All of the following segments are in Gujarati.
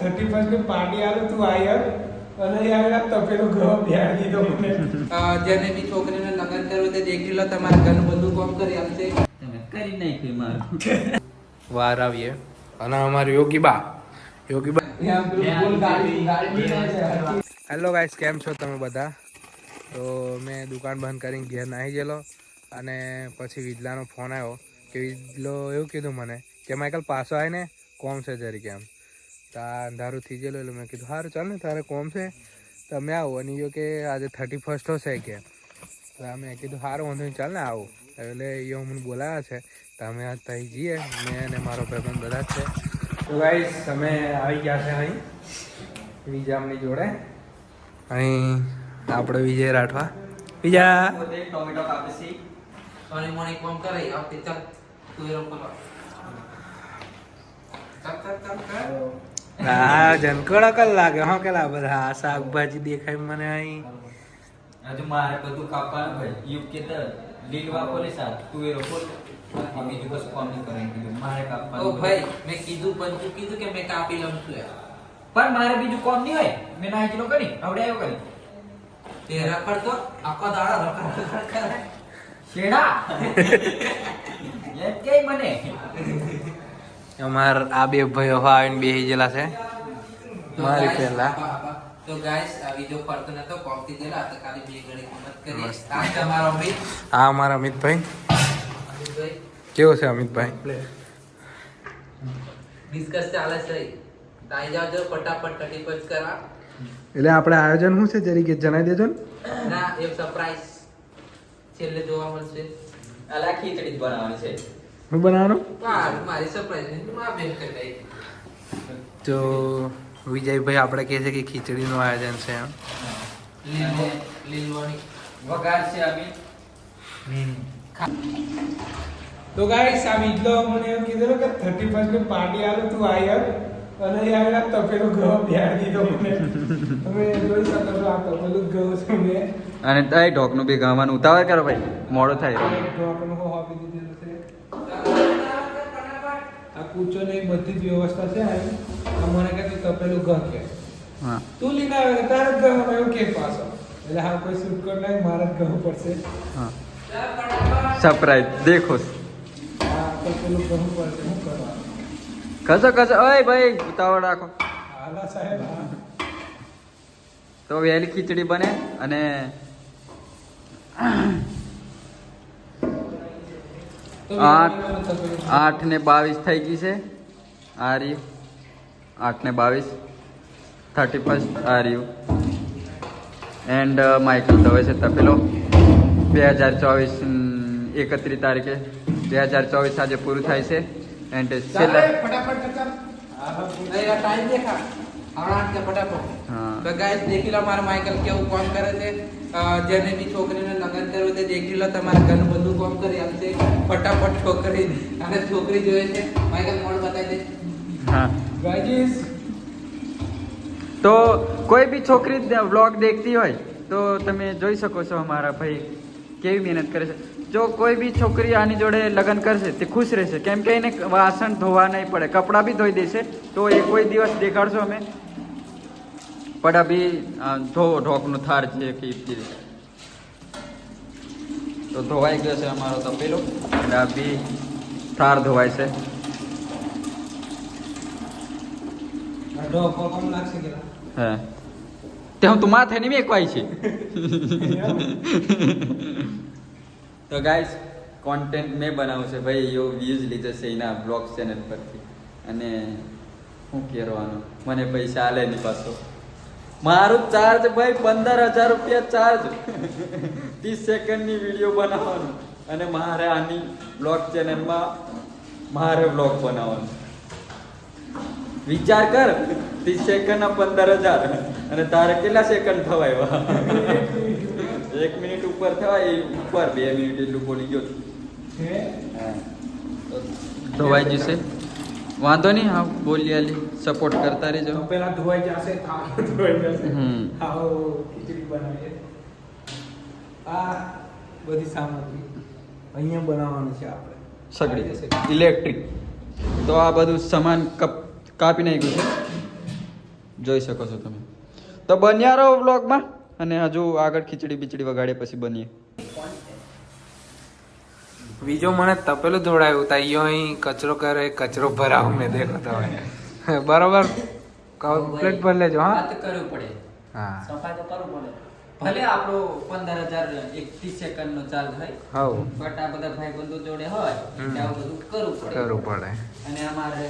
થર્ટી ફર્સ્ટની પાર્ટી આલું તું આયર અને યાર તપેલો ગ્રહ બિહાડી દીધો મને. જેને બી છોકરીને લગ્ન કર્યું તે દેખી લો તમારા ઘરનું બધું કામ કરી આપશે. તમે કરી નાખ્યું મારું. વાર આવીએ. અને અમારી યોગી બા. હેલો ગાઈસ કેમ છો તમે બધા? તો મેં દુકાન બંધ કરીને ઘેર નાહી ગયેલો અને પછી વિજલાનો ફોન આવ્યો કે વિજલો એવું કીધું મને કે માઇકલ પાછો આવીને કોમ છે જરીકે એમ. તો અંધારું થઈ ગયેલું એટલે મેં કીધું સારું ચાલ ને, તારે કોમ છે? તમે આવો. અને યો કે આજે થર્ટી ફર્સ્ટ હશે કે. તો મેં કીધું સારું વાંધો ચાલ ને, આવો. એટલે યો મને બોલાવ્યા છે. તો અમે આજ ત્યાં જઈએ, મેં અને મારો ભાઈબંધ બધા જ છે. તો ગાઈસ અમે આવી ગયા છે અહીં વિજામની જોડે. અહીં આપણે વિજય રાઠવા. વિજા! ટોમેટો કાપે છે સોની તું એ રમવા ચાલ ચાલ ચાલ ચાલ હા જનકડક જ લાગે હા કેલા બધા? આ શાકભાજી દેખાય મને અહીં. હજુ મારે બધું કાપવાનું ભાઈ યુગ કે તર લીલ વાપોલે સાત તું એ રોપો બીજું બસ કોમ નહીં કરે. કીધું મારે ઓ કાપવાનું ભાઈ મેં કીધું પણ તું કીધું કે મેં કાપી લઉં છું પણ મારે બીજું કોમ નહીં હોય. મેં ના કિલો કરી આવડે આવ્યો કરી. તે રખડતો આખો દાડો રખડ રખડ કરે. શેડા? એમ કે મને. અમાર આ બે ભાઈઓ આવીને બેસી ગયેલા છે. મારી પહેલા. તો ગાઈસ આ વિડિયો પડતો નતો કોમથી ગયેલા તો ખાલી બે ઘડી કિંમત કરી આ તમારો ભાઈ આ અમારા અમિતભાઈ. અમિતભાઈ. કેવો છે અમિતભાઈ? ડિસ્કસ ચાલે છે. તાઈ જાવ જો ફટાફટ કટી પચ કરવા. એટલે આપણે આયોજન શું છે? જરીકે જણાવી દેજો ને. ના એક સરપ્રાઈઝ છેલ્લે જોવા મળશે. અલા ખીચડી જ બનાવવાની છે. બનાવવાનું? હા મારી સરપ્રાઈઝ નહીં માં બેન કરી દઈ તો વિજયભાઈ આપણે કહે છે કે ખીચડીનું આયોજન છે એમ. લીલો લીલવાની વઘાર છે અમે તો ગાઈસ આ વિજલો મને એમ કીધું કે થર્ટી ફર્સ્ટની પાર્ટી આવે તું આયર અને યાર તપેલો ઘઉં બિહાડી દીધો મને. તમે જોઈ શકો છો આ તપેલું ઘઉં છે મેં અને ઢોકનું બી ગાવાનું. ઉતાવળ કરો ભાઈ. મોડો થાય. ઢોકનું છે આ કૂચો ને બધી જ વ્યવસ્થા છે આ. મને કહે તું તપેલું ઘર કે. તું લઈને આવે તારે જ ઘર એવું કે પાછો. એટલે હા કોઈ સુટકોટ નહીં મારે જ ઘર પડશે. હા. સરપ્રાઈઝ દેખો. તપેલું ઘર પડશે શું કરવાનું? કસો કસો ઓય ભાઈ ઉતાવળ રાખો. હાલા સાહેબ તો વહેલી ખીચડી બને અને આઠ આઠ ને બાવીસ થઈ ગઈ છે. આ રહ્યું. આઠ ને બાવીસ. થર્ટી ફર્સ્ટ આ રહ્યું. એન્ડ માઇકલ દવે છે તપેલો. બે હજાર ચોવીસ એકત્રીસ તારીખે. બે હજાર ચોવીસ આજે પૂરું થાય છે. એન્ડ ચાલે, છેલ્લા હા, ગાઈસ દેખી લો મારા માઇકલ કેવું કામ કરે છે. જેને બી છોકરીને લગ્ન કરવું તે દેખી લો તમારા ઘરનું બધું કામ કરી આપશે. ફટાફટ છોકરી અને છોકરી જોઈએ છે. માઇકલ મોડ બતાવી દે. હા. Guys, તો કોઈ બી છોકરી વ્લોગ દેખતી હોય તો તમે જોઈ શકો છો અમારા ભાઈ કેવી મહેનત કરે છે. જો કોઈ બી છોકરી આની જોડે લગ્ન કરશે તે ખુશ રહેશે. કેમ કે એને વાસણ ધોવા નહીં પડે કપડાં બી ધોઈ દેશે તો એ કોઈ દિવસ દેખાડશો અમે. પણ અભી અ, ઢોકનો થાર છે કે તો ધોવાઈ ગયો છે અમારો તપેલો અને અભી થાર ધોવાય છે. આ? હે. તે હું તું માથે નહીં મેકવાય છે. તો ગાઈસ કોન્ટેન્ટ મેં બનાવું છે ભાઈ એવો વ્યૂઝ લીધો છે એના બ્લોગ ચેનલ પરથી. અને શું કહેવાનું મને પૈસા આલે નહીં પાછો. મારું ચાર્જ ભાઈ પંદર હજાર રૂપિયા ચાર્જ ત્રીસ સેકન્ડની વીડિયો બનાવવાનું અને મારે આની બ્લોગ ચેનલમાં મારે બ્લોગ બનાવવાનું વિચાર કર ત્રીસ સેકન્ડના પંદર હજાર અને તારે કેટલા સેકન્ડ થવાય એવા એક મિનિટ ઉપર થવાય એ ઉપર બે મિનિટ એટલું બોલી ગયો છું. હે? હા. તો ધોવાઈ જશે વાંધો નહીં હા બોલી આલી સપોર્ટ કરતા રહેજો. તો પેલા ધોવાઈ જશે ધોવાઈ જશે. હમ. આવો ખીચડી બનાવીએ. આ બધી સામગ્રી અહીંયા બનાવવાનું છે આપણે. સગડી. ઇલેક્ટ્રિક તો આ બધું સામાન કપ કાપી નાખ્યું છે. જોઈ શકો છો તમે. તો બન્યા રહો વ્લોગમાં અને હજુ આગળ ખીચડી બીચડી વગાડે પછી બનીએ. બીજો મને તપેલું ધોડાયું તા યો અહીં કચરો કરે કચરો ભરાવું મેં દેખો તમે બરોબર? કમ્પ્લીટ ભરી લેજો હા? કરવું પડે. હા. સફાઈ તો કરવું પડે. ભલે આપણો પંદર હજાર એકત્રીસ સેકન્ડ નો ચાર્જ હોય હવ. બટ આ બધા ભાઈ બંધુ જોડે હોય ત્યાં બધું કરવું પડે. કરવું પડે. અને અમારે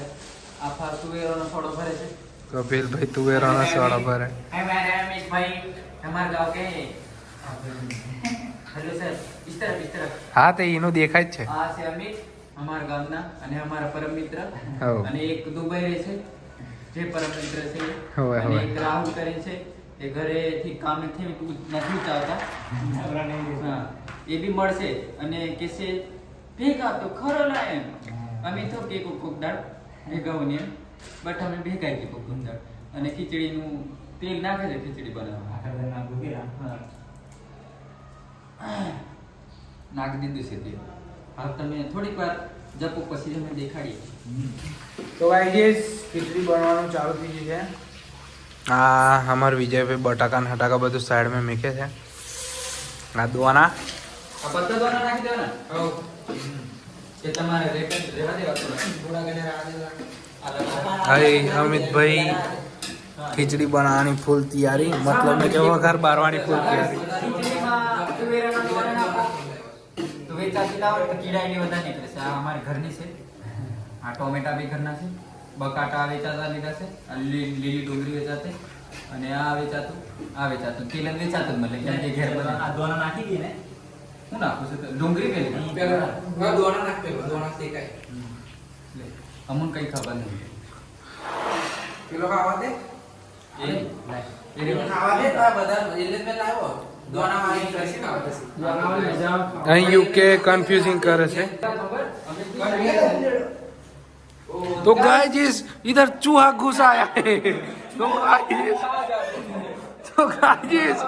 આફા તુવેરોનો સોડો ભરે છે. કપિલ ભાઈ તુવેરોનો સોડો ભરે. હે મેરા ભાઈ અમાર ગાવ કે હેલો સાહેબ ઇસ હા તે એનું દેખાય છે. અમારા ગામના અને અમારા પરમ મિત્ર. અને એક દુબઈ રહે છે જે પરમ મિત્ર છે અને એક રાહુલ કરે છે એ ઘરેથી કામ નથી નથી ચાલતા એ બી મળશે અને કેસે ભેગા તો ખરો ના એમ. અમે તો કે કોક દાળ ભેગા ને બટ અમે ભેગા કે કોક દાળ અને ખીચડીનું તેલ નાખે છે ખીચડી બનાવવા. નાખી દીધું છે હવે તમે થોડીક વાર જપો પછી અમે દેખાડીએ. તો ગાઈસ ખીચડી બનવાનું ચાલુ થઈ ગયું છે. આ અમાર વિજયભાઈ બટાકા ને હટાકા બધું સાઈડમાં મેકે છે. આ દોના આ બધા દોના નાખી દેવાના? કે તમારે રેટ રહેવા દેવા થોડા ગણે રહેવા દેવા હાય અમિતભાઈ ખીચડી બનાવવાની ફૂલ તૈયારી. મતલબ મેં કે વઘાર બારવાની ફૂલ તૈયારી ખીચડીમાં તુવેરના દોરા નાખો. વેચાતી લાવો તો કીડા એની વધારે નીકળે છે. આ અમારી ઘરની છે. આ ટોમેટા બી ઘરના છે. બકાટા વેચાતા લીધા છે. લીલી ડુંગળી વેચાતી. અને આ વેચાતું આ વેચાતું. તેલ વેચાતું મળે. કેમ કે ઘેર બધા આ દોના નાખી દઈએ ને? હું નાખું છું? ડુંગળી પેલી પેલા દોણા નાખ પેલો, દોણા શેકાય. અમુન કઈ ખબર નહીં. પેલો ખાવા દે. એ? ખાવા દે તો આ બધા એટલે મેં લાવ્યો. દોણા વાળી કરશે ખાવા દેશે. અહીં યુકે કન્ફ્યુઝિંગ કરે છે तो गाइस इधर चूहा घुस आया है तो गाइस तो गाइस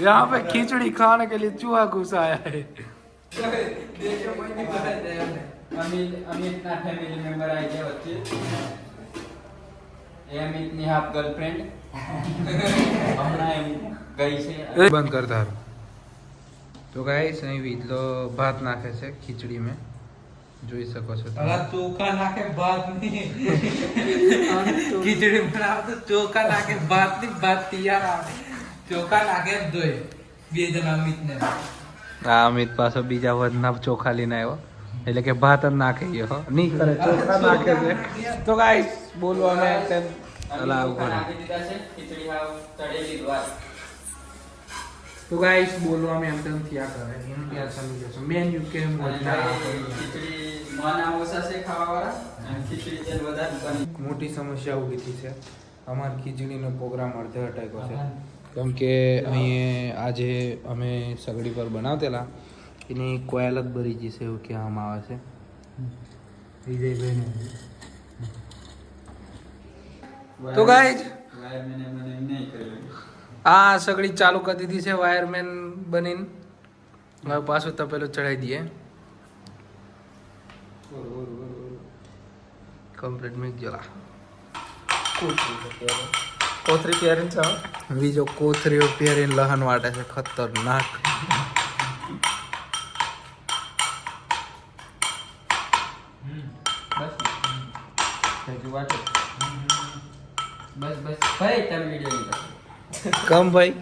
यहाँ पे खिचड़ी खाने के लिए चूहा घुस आया है દેશો કોઈની બધા જ જાય એમને. અમિત અમિતના ફેમિલી એ અમિતની હાફ ગર્લફ્રેન્ડ હમણાં એમ ગઈ છે. બંધ કર તારું. તો ગાઈસ અહીં વીજલો ભાત નાખે છે ખીચડી મેં. જોઈ શકો છો તમે. ચોખા નાખે ભાતની ખીચડી બનાવો તો ચોખા નાખે ભાતની ભાત તૈયાર આવે. ચોખા નાખે જ બે જણા અમિત ને આ અમિત પાછો બીજા વધના ચોખા લઈને આવ્યો. એટલે કે ભાત જ નાખે નહીં કરે ચોખા નાખે છે. તો ગાઈસ બોલવા અમે તો ગાઈસ બોલો અમે એમ તેમ થયા કરે એનું ત્યાં સમજી જશો કે મોટી સમસ્યા ઊભી થઈ છે અમાર ખીચડીનો પ્રોગ્રામ અડધે અટક્યો છે કેમ કે અહીંયા આજે અમે સગડી પર બનાવતેલા એની કોયલ જ ભરી જશે એવું કહેવામાં આવે છે વિજયભાઈને તો કરેલું આ સગડી ચાલુ કરી દીધી છે વાયરમેન બનીને. હવે પાછું તપેલું ચડાવી દઈએ. કમ્પ્લીટ મેં જલા કોથરી પહેરીને છે બીજો કોથરીઓ પહેરીને લહન વાટે છે ખતરનાક. બસ. હજુ વાટો બસ બસ. ભાઈ તમે વિડિયો નહીં કમ ભાઈ?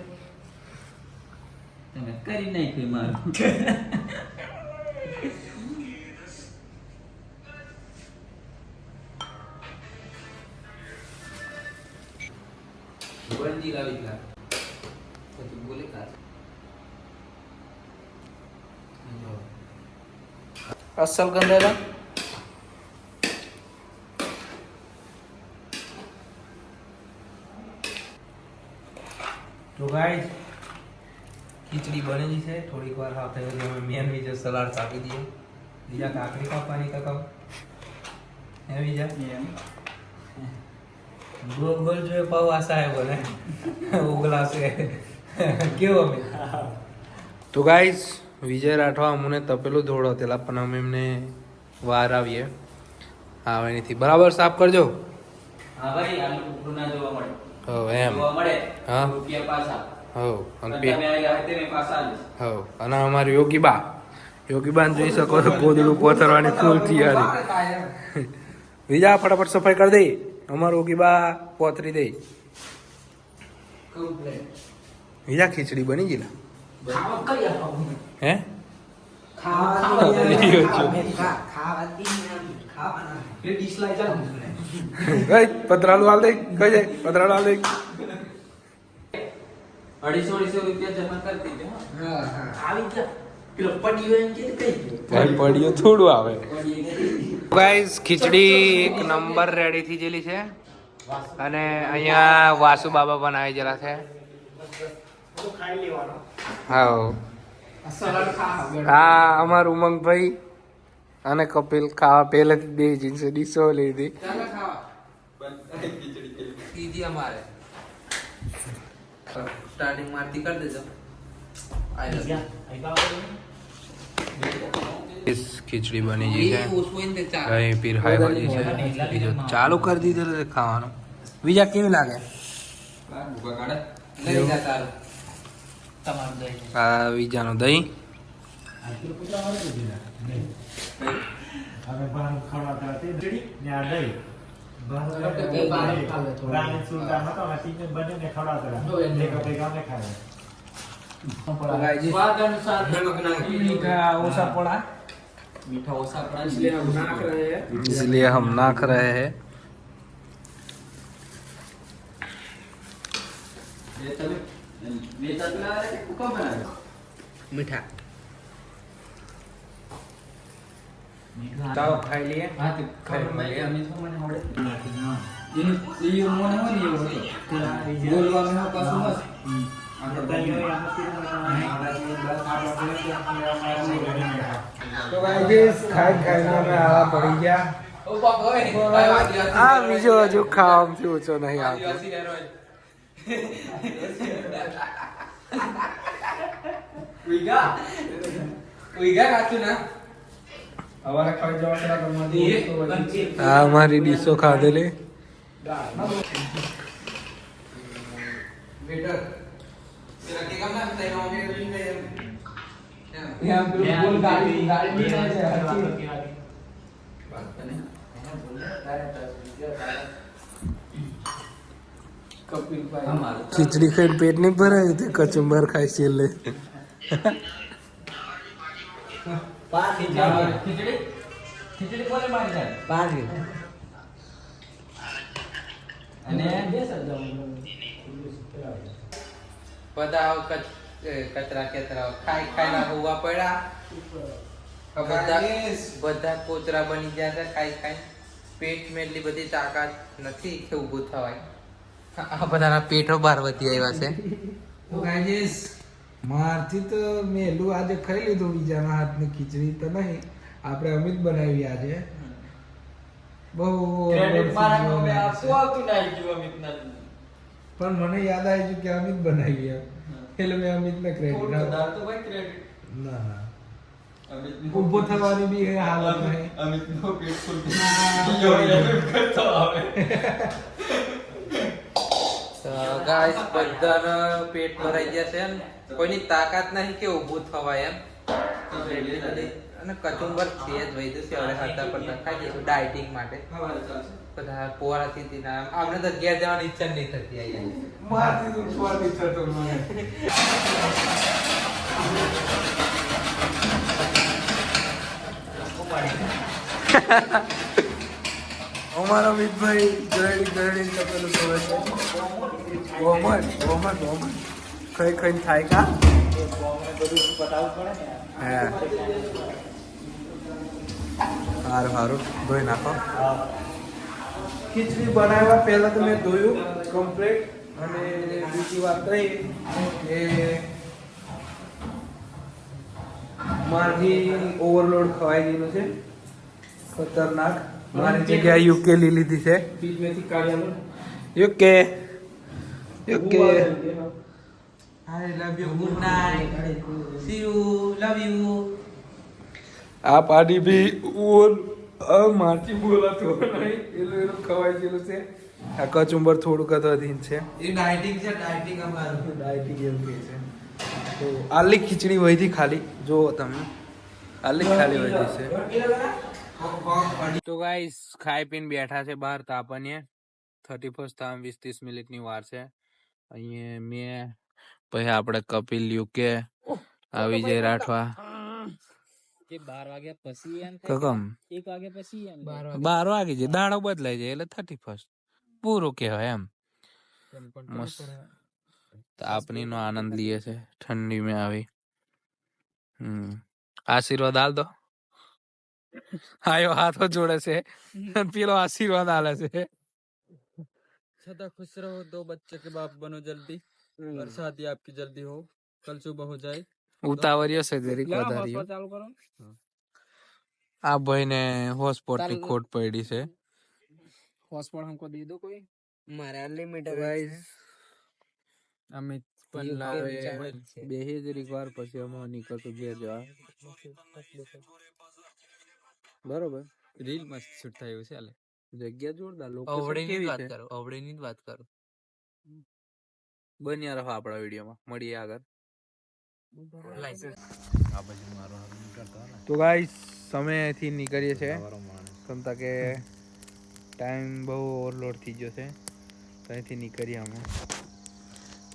તમે કરી નાખ્યું મારું. બંદી લાવી લા પછી બોલે કા અસલ ગંધેલા? ગાઈસ ખીચડી બનેલી છે. થોડીક વાર સાથે પછી અમે મેન વિજય સલાડ સાપી દઈએ બીજા કાકડી કાપવાની કકાઉ હે બીજા? ગોલ ગોલ જોઈએ પાવ આશા હે બોલે. ઉગલા છે. કેવો અમે? તો ગાઈસ વિજય રાઠવા અમને તપેલું ધોળો તેલા પણ અમે એમને વાર આવીએ. હા એનીથી. બરાબર સાફ કરજો. હા ભાઈ આનું ટુકડું ના જોવા મળે. હવ એમ. જોવા મળે હા. રૂપિયા પાછા. અને અમારી યોગી બા યોગી બાને જોઈ શકો છો કોદડું કોતરવાની ફૂલ તૈયારી. બીજા ફટાફટ સફાઈ કરી દે. અમારું યોગી બા કોતરી દે. બીજા ખીચડી બની આપો. હે? પતરાળું હાલ દે કઈ જાય પતરાળું હાલ દે. અઢીસો અઢીસો રૂપિયા જમા કરી દીધો હા. હા આવી જા. પેલો પડીયો એમ કે કઈ ગયો? થોડું આવે. ગાઈસ ખીચડી એક નંબર રેડી થઈ ગયેલી છે. અને અહીંયા વાસુ બાબા પણ આવી ગયેલા છે. હા અમાર ઉમંગભાઈ અને કપિલ ખાવા પહેલેથી બે જીન્સ ડીશો લીધી. અમારે. સ્ટાર્ટિંગ માંથી કરી દેજો આઈ લવ इस खिचड़ी बनी जी है उसको इन दे ચાલ કઈ પીર હાઈ ભાજી છે બીજું ચાલુ કરી દીધેલું છે ખાવાનું બીજા કેવી લાગે બાર ભૂકા કાઢે. લઈ જા તારું તમારું દહીં. આ બીજાનું દહીં હવે બહાર ખવડાવતા હતી ને ત્યાં ગઈ. બહાર બે બહાર ખાવે થોડું. રાણી સુલતાન હતો ને તીને બંનેને ખવડાવતા હતા. ભેગા ભેગા અમે ખાયા. સ્વાદ અનુસાર નમક નાખી. મીઠા ઓછા પડા મીઠા ઓછા પડા ને इसलिए हम नाक रहे हैं इसलिए हम नाख रहे हैं એ ચાલો ખાઈ લઈએ હા, તે ખબર ભાઈ, અમે શું મને આવડે? એનું- એ મને હોય ને એવું હોય. બોલવાનું હોય પાછું મસ્ત. ખાઈ આ. બીજો હજુ ખાવામાંથી ઓછો નહીં આવતો. ઉઈગા? ઉઈગા કાચું ના આ અમારી ડીશો ખાધેલી. છે. ખીચડી ખાઈને પેટ નહીં ભરાય તે કચુંબર ખાય છેલ્લે. ખીચડી. ખીચડી? કોને મારી જાય? અને? બધા આવ કચ એ, કચરા કેતરા ખાઈ ખાઈ ના હોવા પડ્યા. આ બધા બધા કોચરા બની ગયા છે ખાઈ ખાઈ પેટ મેં એટલી બધી તાકાત નથી કે ઊભું થવાય. આ બધાના પેટો બહાર વધી આવ્યા છે. રાજેશ મારથી તો મેં એલું આજે ખાઈ લીધું બીજાના હાથની ખીચડી તો નહીં. આપણે અમિત બનાવી આજે. બહુ ના. પણ મને યાદ આવી ગયું કે અમિત બનાવી ગયા એટલે મેં અમિતને ક્રેડિટ થોડું વધારે તો ભાઈ credit. ના ના. ઊભો થવાની બી હાલત નહીં. અમિતનો પેટ ફૂલ કરતો આવે. ગાઈસ બધાના પેટ ભરાઈ ગયા છે ને કોઈની તાકાત નહીં કે ઊભું થવાય એમ. અને કચુંબર છે જ વૈદ્ય છે હવે હતા પર ખાઈ જઈશું ડાયટિંગ માટે. બધા પોરાથી થી ના. આપણે તો ઘેર જવાની ઈચ્છા નહીં થતી અહીંયા મારથી તો ઉઠવા થતો મને. અમારા મિતભાઈ ગરડી ગરડી તપેલું ધોવે છે. ઓમન ઓમન ઓમન કઈ કઈ થાય કા? હે. સારું સારું ધોઈ નાખો. ખીચડી બનાવ્યા પહેલા તો મેં ધોયું કમ્પ્લીટ અને બીજી વાત રહી કે મારથી ઓવરલોડ ખવાઈ ગયેલું છે. ખતરનાક. મારી જગ્યાએ યુકે લીધી છે. બીજમેથી કાઢ્યા UK okay I love you good night see you love you આ પાડી બી ઓલ માટી બોલાતો નહીં. એલું એલું ખવાઈ ગયેલું છે. આ કચુંબર થોડુંક તો અધીન છે. એ ડાયટિંગ છે ડાયટિંગ અમારું. ડાયટિંગ એવું કહે છે. તો આલી ખીચડી વહીથી ખાલી. જો તમે. આલી ખાલી વહી છે. તો ગાઈસ ખાઈ પીને બેઠા છે બહાર તાપણીએ થર્ટી ફર્સ્ટ તામ વીસ ત્રીસ મિનિટની વાર છે. અહીંયા મેં પછી આપણે કપિલ યુકે આવી જાય રાઠવા. બાર વાગ્યા પછી કકમ? એક વાગ્યા પછી એમ બાર વાગે. છે દાડો બદલાય જાય એટલે થર્ટી ફર્સ્ટ પૂરું કહેવાય એમ. તાપની નો આનંદ લીએ છે ઠંડી મેં આવી. હમ. આશીર્વાદ આલ દો. આયો હાથો જોડે છે. પેલો આશીર્વાદ આલે છે. सदा खुश रहो दो बच्चे के बाप बनो जल्दी और शादी आपकी जल्दी हो कल सुबह हो जाए ઉતાવળિયો છે જરીક વધાર્યો ચાલુ કરો આ ભાઈને હોસ્પોટ ની ખોટ પડી છે हॉटस्पॉट हमको दे दो कोई મારે અનલિમિટેડ अमित પણ લાવે બેહી જરીક વાર પછી અમે નીકળતું ઘેર જવા બરોબર રીલ મસ્ત શૂટ થયું છે આલે જગ્યા જોરદાર? લોકો અવળીની જ વાત છે? કરો અવળીની જ વાત કરો. બન્યા રહો આપણા વિડીયોમાં મળીએ આગળ. તો ગાઈસ અહીંથી નીકળીએ છીએ સમતા કે ટાઈમ બહુ ઓવરલોડ થઈ ગયો છે. ત્યાંથી અહીંથી નીકળીએ અમે.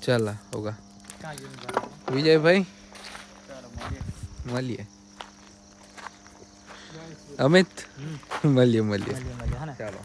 ચાલ હોગા વિજયભાઈ? મળીએ. અમિત મળીએ મળીએ. ચાલો.